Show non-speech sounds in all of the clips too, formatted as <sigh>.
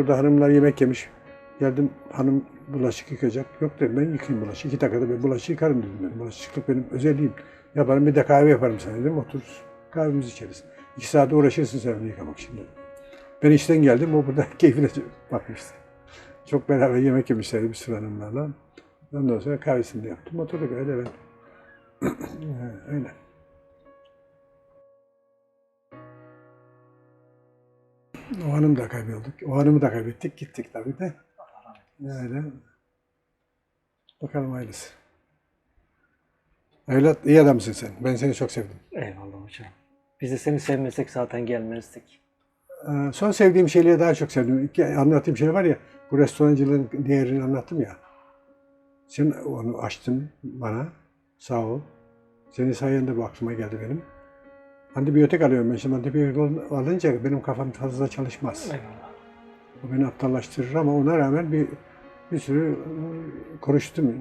burada hanımlar yemek yemiş. Geldim hanım bulaşık yıkayacak. Yok dedim ben yıkayayım bulaşık. İki dakikada ben bulaşık yıkarım dedim ben. Bulaşıklık benim özelliğim. Yaparım bir de kahve yaparım sana dedim. Otururuz. Kahvemizi içeriz. İki saat uğraşırsın sen onu yıkamak için dedim. Ben işten geldim. O burada <laughs> keyfine bakmıştı. Çok beraber yemek yemişlerdi bir sürü hanımlarla. Ondan sonra kahvesini de yaptım. Oturduk öyle ben. <clears throat> öyle. O hanımı da kaybolduk. O hanımı da kaybettik. Gittik tabii de. Öyle. Bakalım hayırlısı. Evlat iyi adamsın sen. Ben seni çok sevdim. Eyvallah hocam. Biz de seni sevmesek zaten gelmezdik. Ee, son sevdiğim şeyleri daha çok sevdim. İki anlattığım şey var ya, bu restorancılığın değerini anlattım ya. Sen onu açtın bana. Sağ ol. Senin sayende bu aklıma geldi benim. Antibiyotik alıyorum ben. Şimdi antibiyotik alınca benim kafam fazla çalışmaz. Eyvallah. O beni aptallaştırır ama ona rağmen bir bir sürü konuştum.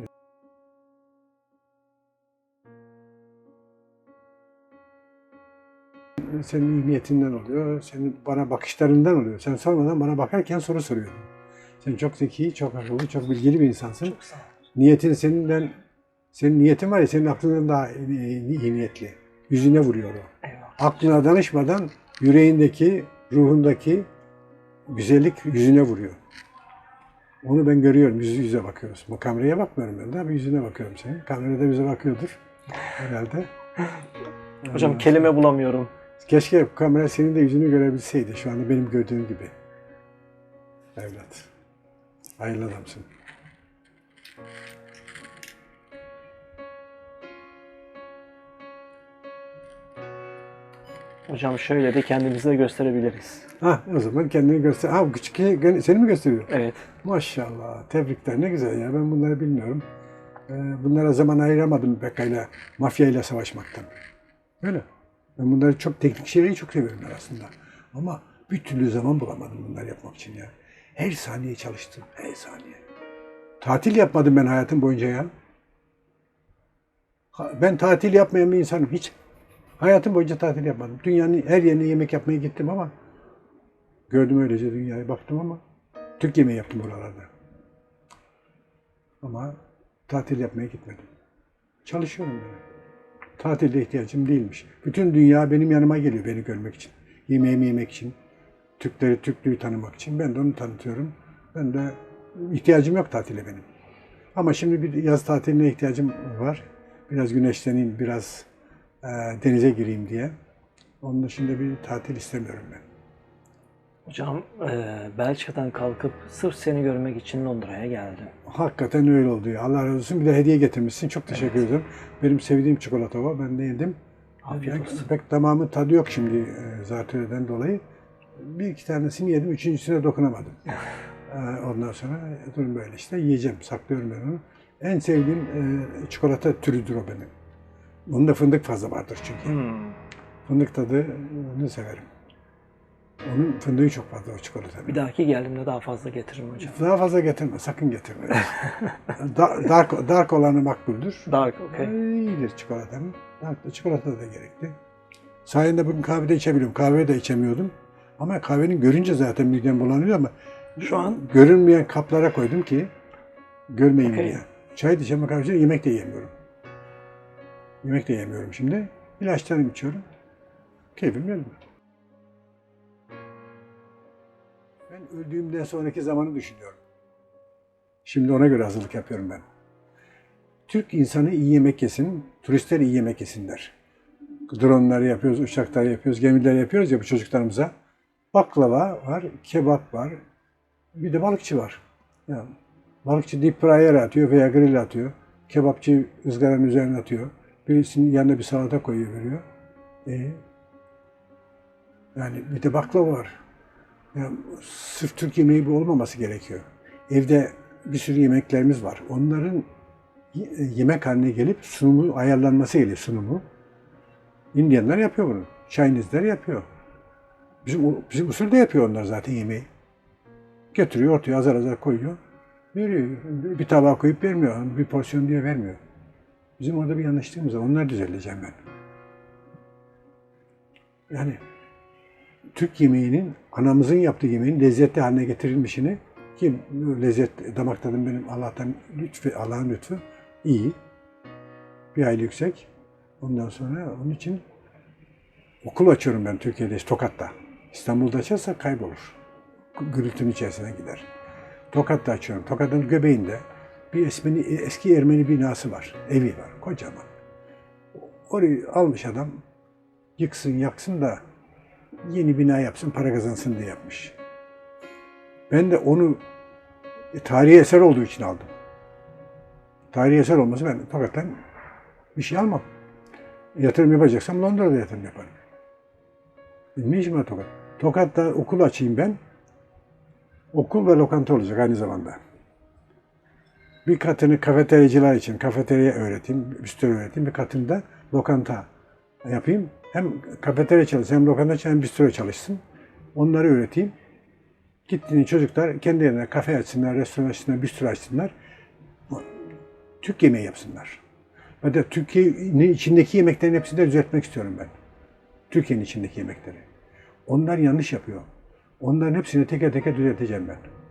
Senin iyi niyetinden oluyor, senin bana bakışlarından oluyor. Sen sormadan bana bakarken soru soruyordun. Sen çok zeki, çok akıllı, çok bilgili bir insansın. Çok sağ ol. Niyetin seninden, senin niyetin var ya senin aklından daha iyi, niyetli. Yüzüne vuruyor o. aklına danışmadan yüreğindeki, ruhundaki güzellik yüzüne vuruyor. Onu ben görüyorum, yüz yüze bakıyoruz. Bu kameraya bakmıyorum ben de ama yüzüne bakıyorum senin. Kamerada bize bakıyordur herhalde. Hocam Ee, kelime bulamıyorum. Keşke bu kamera senin de yüzünü görebilseydi şu anda benim gördüğüm gibi. Evlat. Hayırlı adamsın. Hocam şöyle de kendimizi de gösterebiliriz. Ha o zaman kendini göster. Ha küçük seni mi gösteriyor? Evet. Maşallah. Tebrikler. Ne güzel ya. Ben bunları bilmiyorum. Ee, bunlara zaman ayıramadım Beka'yla, mafyayla savaşmaktan. Öyle. Ben bunları çok teknik şeyleri çok seviyorum ben aslında. Ama bir türlü zaman bulamadım bunları yapmak için ya. Her saniye çalıştım. Her saniye. Tatil yapmadım ben hayatım boyunca ya. Ben tatil yapmayan bir insanım. Hiç. Hayatım boyunca tatil yapmadım. Dünyanın her yerine yemek yapmaya gittim ama gördüm öylece dünyayı baktım ama Türk yemeği yaptım buralarda. Ama tatil yapmaya gitmedim. Çalışıyorum ben. Tatilde ihtiyacım değilmiş. Bütün dünya benim yanıma geliyor beni görmek için. Yemeğimi yemek için. Türkleri, Türklüğü tanımak için. Ben de onu tanıtıyorum. Ben de ihtiyacım yok tatile benim. Ama şimdi bir yaz tatiline ihtiyacım var. Biraz güneşleneyim, biraz e, denize gireyim diye. Onun dışında bir tatil istemiyorum ben. Hocam eee, Belçika'dan kalkıp sırf seni görmek için Londra'ya geldim. Hakikaten öyle oldu ya. Allah razı olsun. Bir de hediye getirmişsin. Çok teşekkür ederim. Benim sevdiğim çikolata o. Ben de yedim. Afiyet olsun. Pek tamamı tadı yok şimdi e, zatürreden dolayı. Bir iki tanesini yedim. Üçüncüsüne dokunamadım. <laughs> E, Ondan sonra durum böyle işte. Yiyeceğim. Saklıyorum ben onu. En sevdiğim e, çikolata türüdür o benim. Bunda fındık fazla vardır çünkü. Hmm. Fındık tadını severim. Onun fındığı çok fazla o çikolatanın. Bir dahaki geldiğimde daha fazla getiririm hocam. Daha fazla getirme, sakın getirme. <laughs> Da- dark, dark olanı makbuldür. Dark, okey. İyidir çikolatanın. Dark, çikolata da gerekli. Sayende bugün kahve de içebiliyorum. Kahve de içemiyordum. Ama kahvenin görünce zaten midem bulanıyor ama Şu an görünmeyen kaplara koydum ki görmeyin Okey. diye. Çay içemem, kahve yemek de yemiyorum. Yemek de yemiyorum şimdi. İlaçlarımı içiyorum. Keyfim yerinde. Ben öldüğümden sonraki zamanı düşünüyorum. Şimdi ona göre hazırlık yapıyorum ben. Türk insanı iyi yemek yesin, turistler iyi yemek yesinler. Dronları yapıyoruz, uçaklar yapıyoruz, gemiler yapıyoruz ya bu çocuklarımıza. Baklava var, kebap var, bir de balıkçı var. Yani balıkçı deep fryer atıyor veya grill atıyor. Kebapçı ızgaranın üzerine atıyor. Birisinin yanına bir salata koyuyor veriyor. E, yani bir de baklava var. Yani sırf Türk yemeği bu olmaması gerekiyor. Evde bir sürü yemeklerimiz var. Onların y- yemek haline gelip sunumu ayarlanması gerekiyor sunumu. İndiyanlar yapıyor bunu. Chinese'ler yapıyor. Bizim bizim usulde yapıyor onlar zaten yemeği. Getiriyor ortaya azar azar koyuyor. Veriyor. Bir tabağa koyup vermiyor. Bir porsiyon diye vermiyor. Bizim orada bir yanlışlığımız var. Onları düzelteceğim ben. Yani Türk yemeğinin, anamızın yaptığı yemeğin lezzetli haline getirilmişini ki lezzet damak tadım benim Allah'tan lütfü, Allah'ın lütfu iyi. Bir hayli yüksek. Ondan sonra onun için okul açıyorum ben Türkiye'de, Tokat'ta. İstanbul'da açarsa kaybolur. Gürültünün içerisine gider. Tokat'ta açıyorum. Tokat'ın göbeğinde bir esmeni, eski Ermeni binası var. Evi var. Kocaman. Orayı almış adam. Yıksın yaksın da yeni bina yapsın, para kazansın diye yapmış. Ben de onu e, tarihi eser olduğu için aldım. Tarihi eser olması ben Tokat'tan bir şey almam. Yatırım yapacaksam Londra'da yatırım yaparım. Benim ne işim Tokat? Tokat'ta okul açayım ben. Okul ve lokanta olacak aynı zamanda. Bir katını kafeteryacılar için kafeterya öğreteyim, bistro öğreteyim. Bir katını da lokanta yapayım. Hem kafeterya çalışsın, hem lokanta çalışsın, hem bistro çalışsın. Onları öğreteyim. Gittiğinde çocuklar kendi yerine kafe açsınlar, restoran açsınlar, bistro açsınlar. Türk yemeği yapsınlar. Ve de Türkiye'nin içindeki yemeklerin hepsini de düzeltmek istiyorum ben. Türkiye'nin içindeki yemekleri. Onlar yanlış yapıyor. Onların hepsini teker teker düzelteceğim ben.